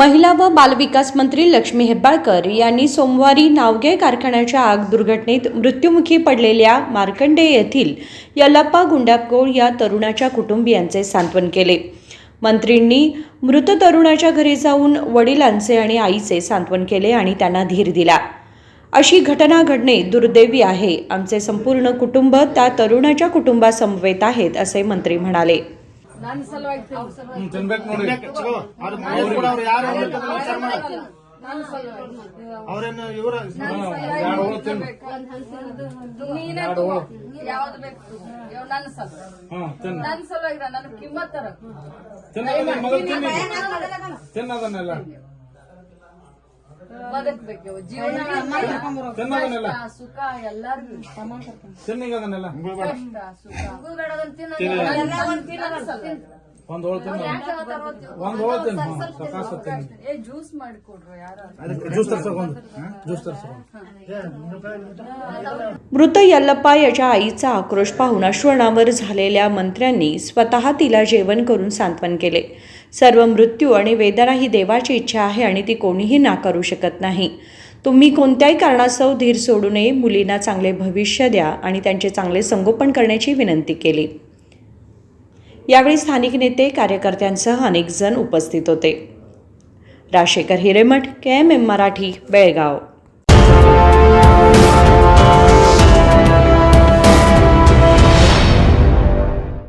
महिला व बालविकास मंत्री लक्ष्मी हेब्बाळकर यांनी सोमवारी नावगे कारखान्याच्या आग दुर्घटनेत मृत्युमुखी पडलेल्या मार्कंडे येथील यलप्पा गुंडाकोळ या तरुणाच्या कुटुंबियांचे सांत्वन केले. मंत्रींनी मृत तरुणाच्या घरी जाऊन वडिलांचे आणि आईचे सांत्वन केले आणि त्यांना धीर दिला. अशी घटना घडणे दुर्दैवी आहे. आमचे संपूर्ण कुटुंब त्या तरुणाच्या कुटुंबासमवेत आहेत असे मंत्री म्हणाले. ನನ್ನ ಅವ್ರೇನು ಇವರ ಯಾವ್ದು ಬೇಕು ನನ್ನ ಸಲುವಾಗಿ. ನನ್ನ ನನ್ನ ಕಿಮ್ಮತ್ತರ ತಿನ್ನದನ್ನೆಲ್ಲ. ಬದುಕ್ಬೇಕು ಇವು. ಜೀವನ ತಿನ್ನೋದನ್ನೆಲ್ಲ ಕಷ್ಟ, ಸುಖ ಎಲ್ಲಾರ್ಗು ತಿನ್ನೀಗ ಅದನ್ನೆಲ್ಲ ಕಷ್ಟ ಸುಖ ನನ್ನ ಸಲ. ಒಂದ್ ಹೋಳು ತಿನ್ನು ಒಂದ್ ಹೋಳು ತಿನ್ನು ಹಾ, ಸಕಾಸ ತಿನ್ನು ಏ ಜ್ಯೂಸ್ ಮಾಡಿಕೊಡ್ರು ಯಾರು ಜ್ಯೂಸ್ ತರ್ಸಕೊಂದು ಜ್ಯೂಸ್ ತರ್ಸಕೊಂದು मृत यल्लप्पा याच्या आईचा आक्रोश पाहून अश्वनावर झालेल्या मंत्र्यांनी स्वतः तिला जेवण करून सांत्वन केले सर्व मृत्यू आणि वेदना ही देवाची इच्छा आहे आणि ती कोणीही नाकारू शकत नाही. तुम्ही कोणत्याही कारणास्तव धीर सोडू नये मुलींना चांगले भविष्य द्या आणि त्यांचे चांगले संगोपन करण्याची विनंती केली. यावेळी स्थानिक नेते कार्यकर्त्यांसह अनेक जण उपस्थित होते. Rajashekhar Hiremath K M M Marathi Belgaum.